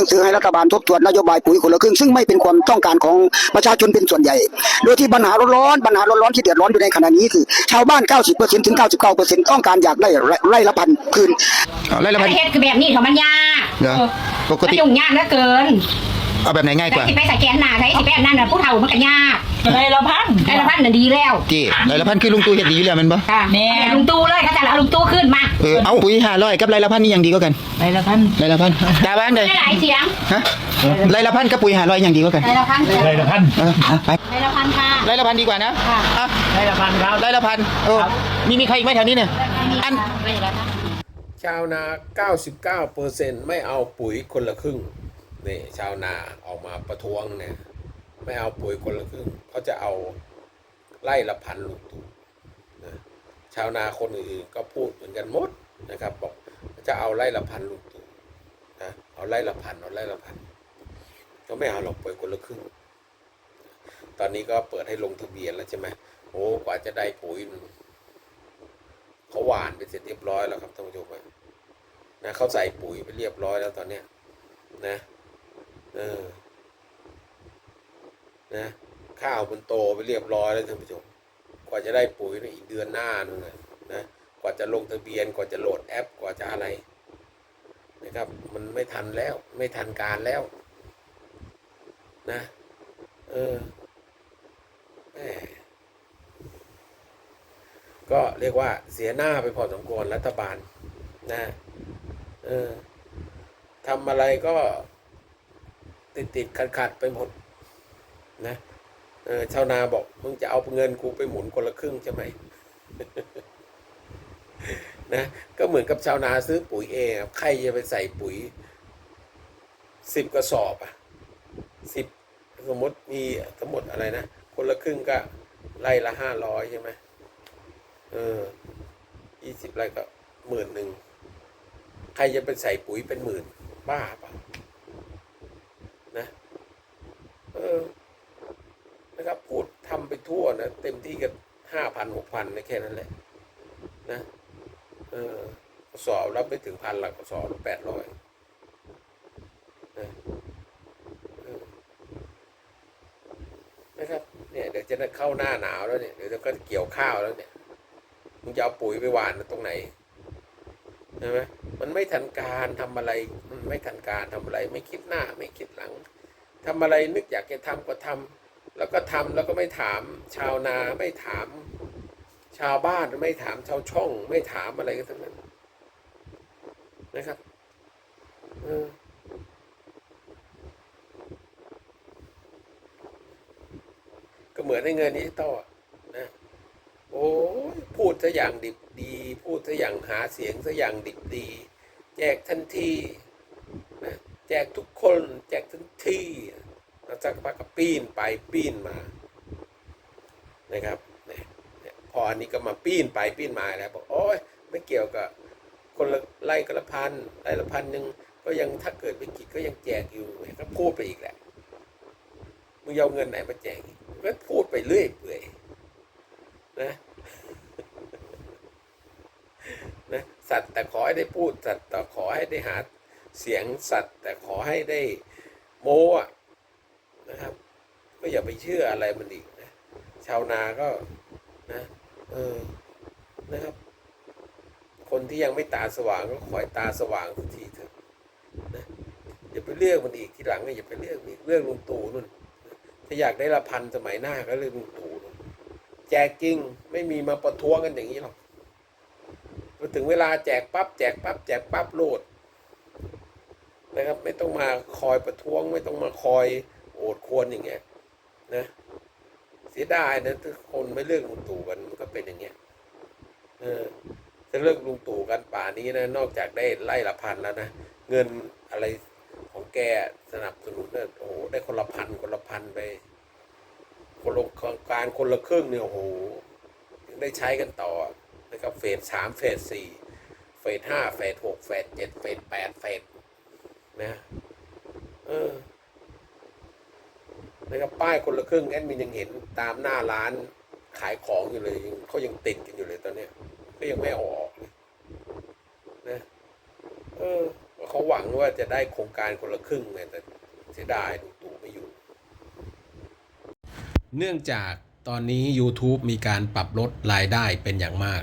นังสือให้รัฐบาลทบทวนนโยบายปุ๋ยคนละครึ่งซึ่งไม่เป็นความต้องการของประชาชนเป็นส่วนใหญ่ โดยที่ปัญหาร้อนๆปัญหาร้อนๆที่เดือดร้อนอยู่ในขณะนี้คือ ชาวบ้าน 90%ถึง 99%ต้องการอยากได้ไร่ละพันคืนไร่ละพันประเทศคือแบบนี้เขามันยากเหรอปกติมันยุ่งยากเหลือเกิน เอาแบบไหนง่ายกแต่ว่าที่ไปสแกนหน้าใช้ที่ไปอันนั้นน่ะผู้เฒ่ามันก็ยากไรละพันไอ้ละพันน่ะดีแล้วจีไร่ละพันคือลุงตู่เฮ็ดดีอยู่แล้วแมันบ่ค่ะแน่เอาลุงตู้เลยเขาจะเอาลุงตู้ขึ้นมาเออเอาปุ๋ย500กับไร่ละพันนี่ยังดีกว่ากันไรละพันไร่ละพันดาบ้านเลยได้หลายเสียงฮะไร่ละพันกับปุ๋ย500ยังดีกว่ากันได้ละพันไรละพันเออเอาไปได้ละพันค่ะไร่ละพันดีกว่านะค่ะ อะไรละพันครับไร่ละพันเออมีมีใครอีกไหมแถวนี้เนี่ยอันได้ละพันชาวนา 99%ไม่เอาปุ๋ยคนละครึ่ง นี่ชาวนาออกมาประท้วงเนี่ยไม่เอาปุ๋ยคนละครึ่งเขาจะเอาไล่ละพันลูกตู่นะชาวนาคนอื่นก็พูดเหมือนกันหมดนะครับ บอกจะเอาไล่ละพันลูกตูนะเอาไล่ละพันเอาไล่ละพันก็ไม่เอาหรอกปุ๋ยคนละครึ่ง ตอนนี้ก็เปิดให้ลงทะเบียนแล้วใช่ไหมโอ้กว่าจะได้ปุ๋ยเขาหวานไปเสร็จเรียบร้อยแล้วครับท่านผู้ชมนะเขาใส่ปุ๋ยไปเรียบร้อยแล้วตอนเนี้ยนะ ออ นะ ข้าวมันโตไปเรียบร้อยแล้วท่านผู้ชม กว่าจะได้ปุ๋ยในอีกเดือนหน้านู่นนะนะ กว่าจะลงทะเบียน กว่าจะโหลดแอป กว่าจะอะไร นะครับ มันไม่ทันแล้ว ไม่ทันการแล้ว นะ เออแหมก็เรียกว่าเสียหน้าไปพอสมควรรัฐบาลนะ เออทำอะไรก็ ติดติดขัดขัดๆไปหมดนะเออชาวนาบอกมึงจะเอาเงินกูไปหมุนคนละครึ่งใช่ไหมนะก็เหมือนกับชาวนาซื้อปุ๋ยเองใครจะไปใส่ปุ๋ยสิบกระสอบอะสิบสมมติมีทั้งหมดอะไรนะ คนละครึ่งก็ไล่ละห้าร้อยใช่ไหมเออยี่สิบไร่ก็หมื่นหนึ่ง ใครจะไปใส่ปุ๋ยเป็นหมื่น บ้าปล่ะ เออ นะครับ พูด ทั่วนะเต็มที่กันห้าพันหกพันนะแค่นั้นแหละนะเออกระสอบรับไม่ถึงพันหลักกระสอบแปดร้อยนะครับเนี่ยเดี๋ยวจะเข้าหน้าหนาวแล้วเนี่ยเดี๋ยวก็เกี่ยวข้าวแล้วเนี่ยมึงจะเอาปุ๋ยไปหว่านตรงไหนใช่ไหมมันไม่ทันการทำอะไรมันไม่ทันการทำอะไร ไม่คิดหน้าไม่คิดหลังทำอะไรนึกอยากจะทำก็ทำ แล้วก็ทำแล้วก็ไม่ถามชาวนาไม่ถาม ชาวบ้านไม่ถามชาวช่อง ไม่ถามอะไรกันทั้งนั้นนะครับเออก็เหมือนในเงินดิจิตอลอนะโอ้พูดซะอย่างดิบดี พูดซะอย่างหาเสียงซะอย่างดิบดี แจกทันทีนะแจกทุกคน แจกทันที แล้วสักพักก็ปีนไปปีนมานะครับพออันนี้ก็มาปีนไปปีนมาแล้วบอกโอ้ยไม่เกี่ยวกับคนไล่คนละพันไล่ละพันหนึ่งก็ยังถ้าเกิดวิกฤตก็ยังแจกอยู่ก็พูดไปอีกแหละมึงเอาเงินไหนมาแจกก็พูดไปเรื่อยเปื่อยนะนะสัตว์แต่ขอให้ได้พูดสัตว์แต่ขอให้ได้หาเสียงสัตว์แต่ขอให้ได้โม้อะ ก็อย่าไปเชื่ออะไรมันอีกนะชาวนาก็นะเออนะครับ คนที่ยังไม่ตาสว่างก็ขอให้ตาสว่างสักทีเถอะนะอย่าไปเลือกมันอีกทีหลังก็อย่าไปเลือกอีกเรื่องลุงตู่นู่นถ้าอยากได้ละพันสมัยหน้าก็เรื่องลุงตู่นู่นแจกจริงไม่มีมาประท้วงกันอย่างนี้หรอกพอถึงเวลาแจกปั๊บแจกปั๊บแจกปั๊บโหลดนะครับไม่ต้องมาคอยประท้วงไม่ต้องมาคอยโอดควรอย่างเงี้ย นะเสียดายนะถ้าคนไม่เลือกลุงตู่กันมันก็เป็นอย่างเงี้ยเออจะเลือกลุงตู่กันป่านี้นะ นอกจากได้ไล่ละพันแล้วนะเงินอะไรของแกสนับสนุนเนี่ยโอ้โหได้คนละพันคนละพันไปคนละโครงการคนละครึ่งเนี่ยโอ้โหยังได้ใช้กันต่อนะครับเฟสสามเฟสสี่เฟสห้าเฟสหกเฟสเจ็ดเฟสแปดเฟสนะเออ นะครับป้ายคนละครึ่งแอดมินยังเห็นตามหน้าร้านขายของอยู่เลยเขายังติดกันอยู่เลยตอนเนี้ยก็ยังไม่ออกนะเออเขาหวังว่าจะได้โครงการคนละครึ่งไงแต่เสียดายตู่ไม่อยู่ เนื่องจากตอนนี้ YouTube มีการปรับลดรายได้เป็นอย่างมาก